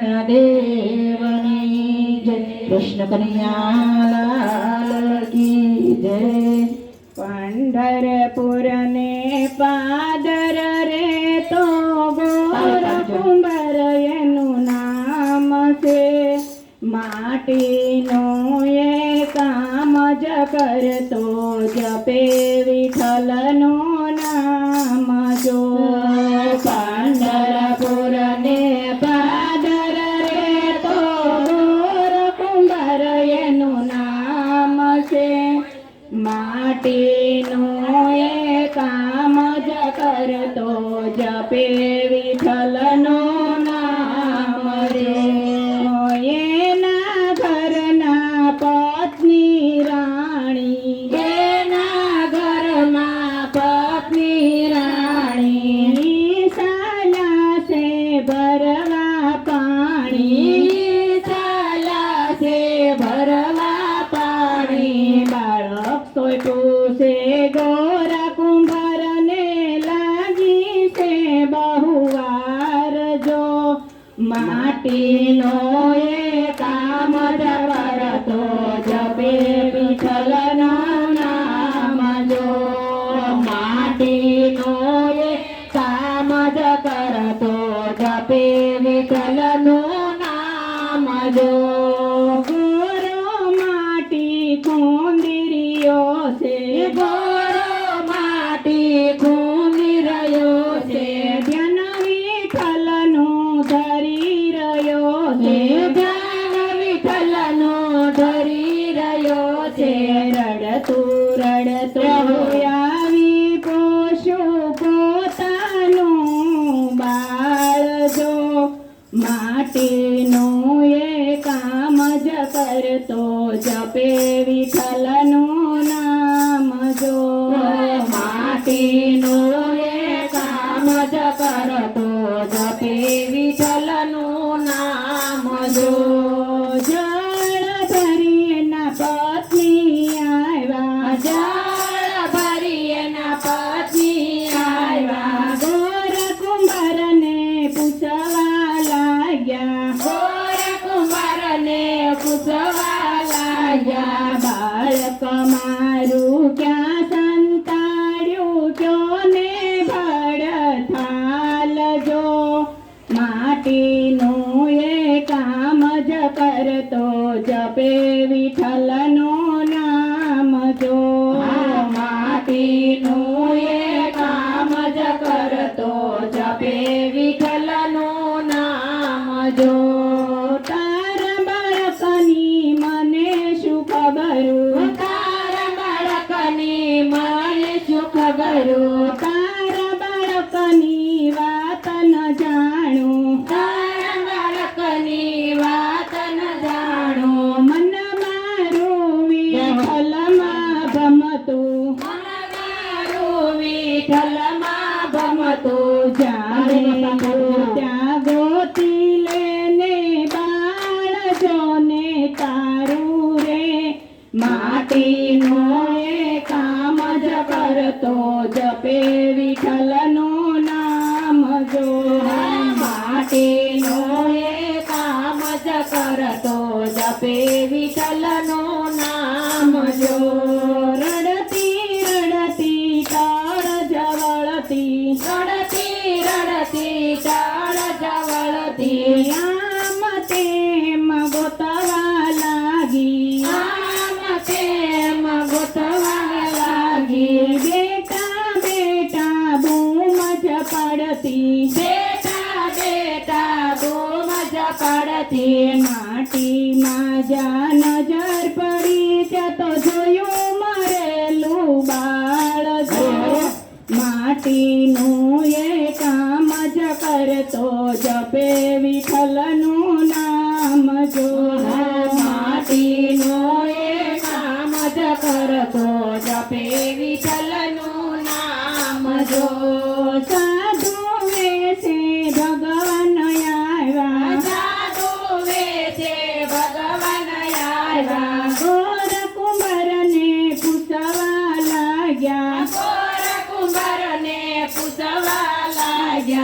દેવની જય. કૃષ્ણ કન્યાલાલ કી જય. પંઢરપુરને પાદર રે તો ગોર કુંભર એનું નામ છે. માટીનો એ કામ જ કરતો જપેવી. કામ જ કરતો જપે વિઠલનો નામ રે. એના ઘરના પત્ની રાણી. એના ઘરમાં પત્ની રાણી. સાલા છે ભરવા પાણી. સાલા છે ભરવા પાણી. બાળક તો ટૂસે ગો ભક્તિનો એ કામ ધવરતો જપે વિઠ્ઠલ નામ જો. માટીનો એ કામ જ કરતો જપે વિઠ્ઠલનું નામ જો. જપે વિઠ્ઠલનું નામ જો? માટીનો એ કામ જ કરતો જપે વિઠ્ઠલનું નામ જો? જળ ભરીના પત્ની આવ્યા. જળ ભરીના પત્ની ya pedí chalano. Vittala no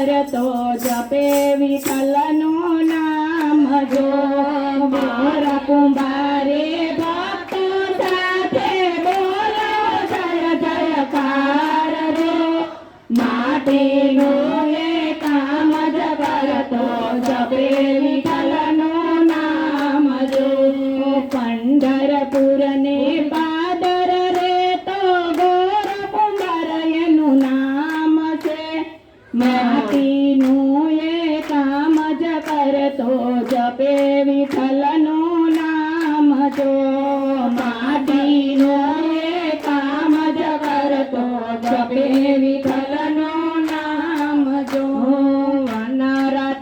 કરતો જપે વિઠ્ઠલનું નામ જો મારા કુંભા વિઠ્ઠલનું નામ જો માટીનો